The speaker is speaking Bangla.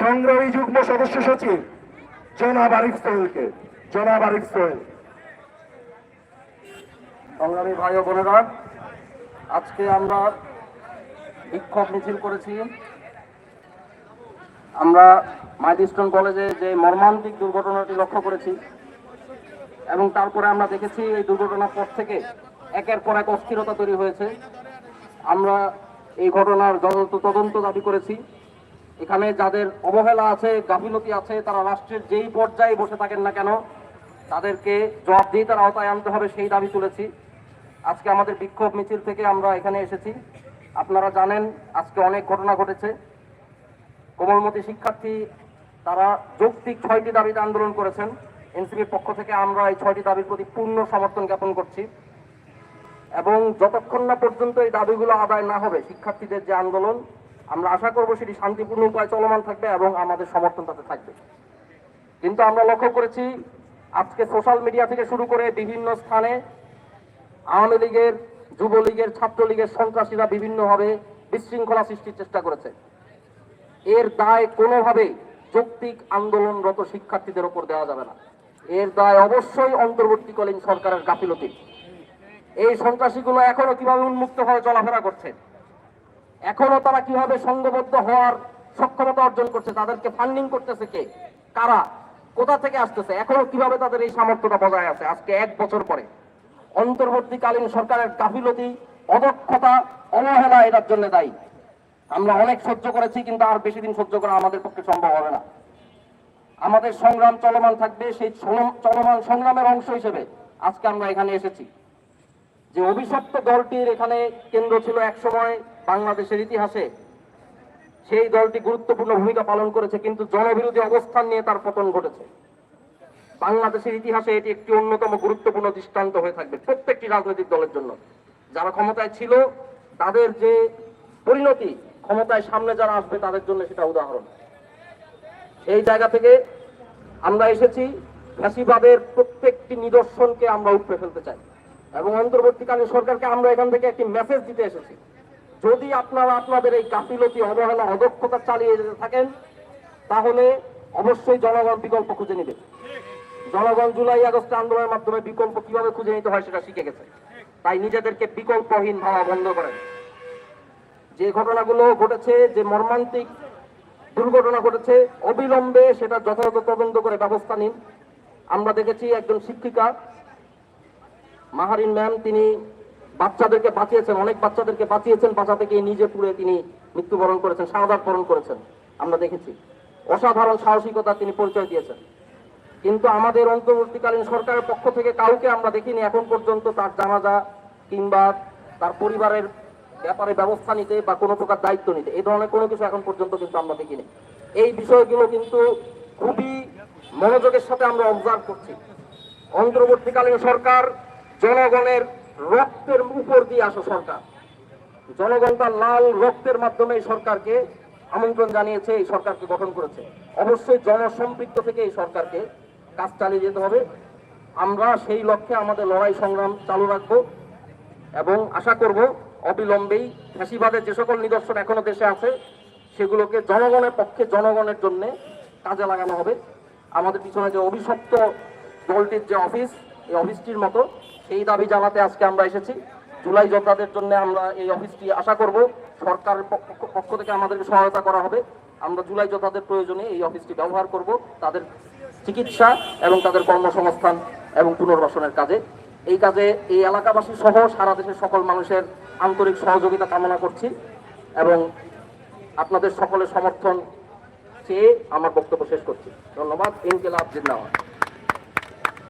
সংগ্রামী যুগ্ম সদস্য সচিব জনাব আরিফ সোহেলকে। জনাব আরিফ সোহেল। সংগ্রামী ভাই ও বোনেরা, আজকে আমরা বিক্ষোভ মিছিল করেছি। আমরা মাইলস্টোন কলেজে যে মর্মান্তিক দুর্ঘটনাটি লক্ষ্য করেছি এবং তারপরে আমরা দেখেছি এই দুর্ঘটনার পর থেকে একের পর এক অস্থিরতা তৈরি হয়েছে। আমরা এই ঘটনার তদন্ত দাবি করেছি। এখানে যাদের অবহেলা আছে, গাফিলতি আছে, তারা রাষ্ট্রের যেই পর্যায়ে বসে থাকেন না কেন, তাদেরকে জবাব দিয়ে জবাবদিহিতার আওতায় আনতে হবে সেই দাবি তুলেছি। আজকে আমাদের বিক্ষোভ মিছিল থেকে আমরা এখানে এসেছি। আপনারা জানেন, আজকে অনেক ঘটনা ঘটেছে। কোমলমতি শিক্ষার্থী, তারা যৌক্তিক ছয়টি দাবিতে আন্দোলন করেছেন। এনসিপির পক্ষ থেকে আমরা এই ছয়টি দাবির প্রতি পূর্ণ সমর্থন জ্ঞাপন করছি। এবং যতক্ষণ না পর্যন্ত এই দাবিগুলো আদায় না হবে, শিক্ষার্থীদের যে আন্দোলন আমরা আশা করব সেটি শান্তিপূর্ণ উপায়ে চলমান থাকবে এবং আমাদের সমর্থন তাতে থাকবে। কিন্তু আমরা লক্ষ্য করেছি, আজকে সোশ্যাল মিডিয়া থেকে শুরু করে বিভিন্ন স্থানে আওয়ামী লীগের, যুবলীগের, ছাত্রলীগের সন্ত্রাসীরা বিভিন্নভাবে বিশৃঙ্খলা সৃষ্টির চেষ্টা করেছে। এর দায় কোনোভাবেই যৌক্তিক আন্দোলনরত শিক্ষার্থীদের ওপর দেওয়া যাবে না। এর দায় অবশ্যই অন্তর্বর্তীকালীন সরকারের গাফিলতি এই সন্ত্রাসীগুলো এখনও কীভাবে উন্মুক্তভাবে চলাফেরা করছে? এখনও তারা কীভাবে সংঘবদ্ধ হওয়ার সক্ষমতা অর্জন করছে, তাদেরকে ফান্ডিং করতেছে কে? কারা? কোথা থেকে আসতেছে? এখনও কীভাবে তাদের এই সামর্থ্যটা বজায় আছে? আজকে এক বছর পরে। অন্তর্বর্তীকালীন সরকারের গাফিলতি, অদক্ষতা, অবহেলা এটার জন্য দায়ী। আমরা অনেক সহ্য করেছি, কিন্তু আর বেশি দিন সহ্য করা আমাদের পক্ষে সম্ভব হবে না। আমাদের সংগ্রাম চলমান থাকবে, সেই চলমান সংগ্রামের অংশ হিসেবে আজকে আমরা এখানে এসেছি। যে অভিশপ্ত দলটির এখানে কেন্দ্র ছিল একসময় বাংলাদেশের ইতিহাসে। সেই দলটি গুরুত্বপূর্ণ ভূমিকা পালন করেছে, কিন্তু জনবিরোধী অবস্থান নিয়ে তার পতন ঘটেছে। বাংলাদেশের ইতিহাসে এটি একটি অন্যতম গুরুত্বপূর্ণ দৃষ্টান্ত হয়ে থাকবে প্রত্যেকটি রাজনৈতিক দলের জন্য। যারা ক্ষমতায় ছিল, তাদের যে পরিণতি ক্ষমতায় সামনে যারা আসবে, তাদের জন্য সেটা উদাহরণ। এই জায়গা থেকে আমরা এসেছি, ফ্যাসিবাদের প্রত্যেকটি নিদর্শনকে আমরা উপড়ে ফেলতে চাই। এবং অন্তর্বর্তীকালীন সরকারকে আমরা এখান থেকে একটি মেসেজ দিতে এসেছি। যদি আপনারা আপনাদের এই গাফিলতি, অবহেলা, অদক্ষতা চালিয়ে যেতে থাকেন, তাহলে অবশ্যই জনগণ বিকল্প খুঁজে নেবে। জনগণ জুলাই আগস্ট আন্দোলনের মাধ্যমে বিকল্প কীভাবে খুঁজে নিতে হয় সেটা শিখে গেছে। তাই নিজেদেরকে বিকল্পহীন ভাবা বন্ধ করেন। যে ঘটনাগুলো ঘটেছে, যে মর্মান্তিক দুর্ঘটনা ঘটেছে, অবিলম্বে সেটা যথাযথ তদন্ত করে ব্যবস্থা নিন। আমরা দেখেছি একজন শিক্ষিকা মাহারিন ম্যাম, তিনি বাচ্চাদেরকে বাঁচিয়েছেন, অনেক বাচ্চাদেরকে বাঁচিয়েছেন বাঁচাতে গিয়ে নিজে পুড়ে তিনি মৃত্যুবরণ করেছেন, শাহাদাত বরণ করেছেন, আমরা দেখেছি। অসাধারণ সাহসিকতা তিনি পরিচয় দিয়েছেন। কিন্তু আমাদের অন্তর্বর্তীকালীন সরকারের পক্ষ থেকে কাউকে আমরা দেখিনি এখন পর্যন্ত তার জানাজা কিংবা তার পরিবারের ব্যাপারে ব্যবস্থা নিতে বা কোনো প্রকার দায়িত্ব নিতে। এই ধরনের কোনো কিছু এখন পর্যন্ত কিন্তু আমরা দেখিনি। এই বিষয়গুলো কিন্তু খুবই মনোযোগের সাথে আমরা অবজার্ভ করছি। অন্তর্বর্তীকালীন সরকার জনগণের রক্তের উপর দিয়ে আসা সরকার। জনগণ তার লাল রক্তের মাধ্যমে এই সরকারকে আমন্ত্রণ জানিয়েছে, এই সরকারকে গঠন করেছে। অবশ্যই জনসম্পৃক্ত থেকে এই সরকারকে কাজ চালিয়ে যেতে হবে। আমরা সেই লক্ষ্যে আমাদের লড়াই সংগ্রাম চালু রাখব এবং আশা করব অবিলম্বেই ফ্যাসিবাদের যে সকল নিদর্শন এখনও দেশে আছে, সেগুলোকে জনগণের পক্ষে জনগণের জন্য কাজে লাগানো হবে। আমাদের পিছনে যে অভিশপ্ত দলটির যে অফিস এই অফিসটির মতো। সেই দাবি জানাতে আজকে আমরা এসেছি। জুলাই যোদ্ধাদের জন্য আমরা এই অফিসটি আশা করব সরকারের পক্ষ- থেকে আমাদেরকে সহায়তা করা হবে। আমরা জুলাই যোদ্ধাদের প্রয়োজনে এই অফিসটি ব্যবহার করব, তাদের চিকিৎসা এবং তাদের কর্মসংস্থান এবং পুনর্বাসনের কাজে। এই কাজে এই এলাকাবাসী সহ সারা দেশের সকল মানুষের আন্তরিক সহযোগিতা কামনা করছি এবং আপনাদের সকলের সমর্থন চেয়ে আমার বক্তব্য শেষ করছি। ধন্যবাদ। ইনকেলাব জিন্দাবাদ।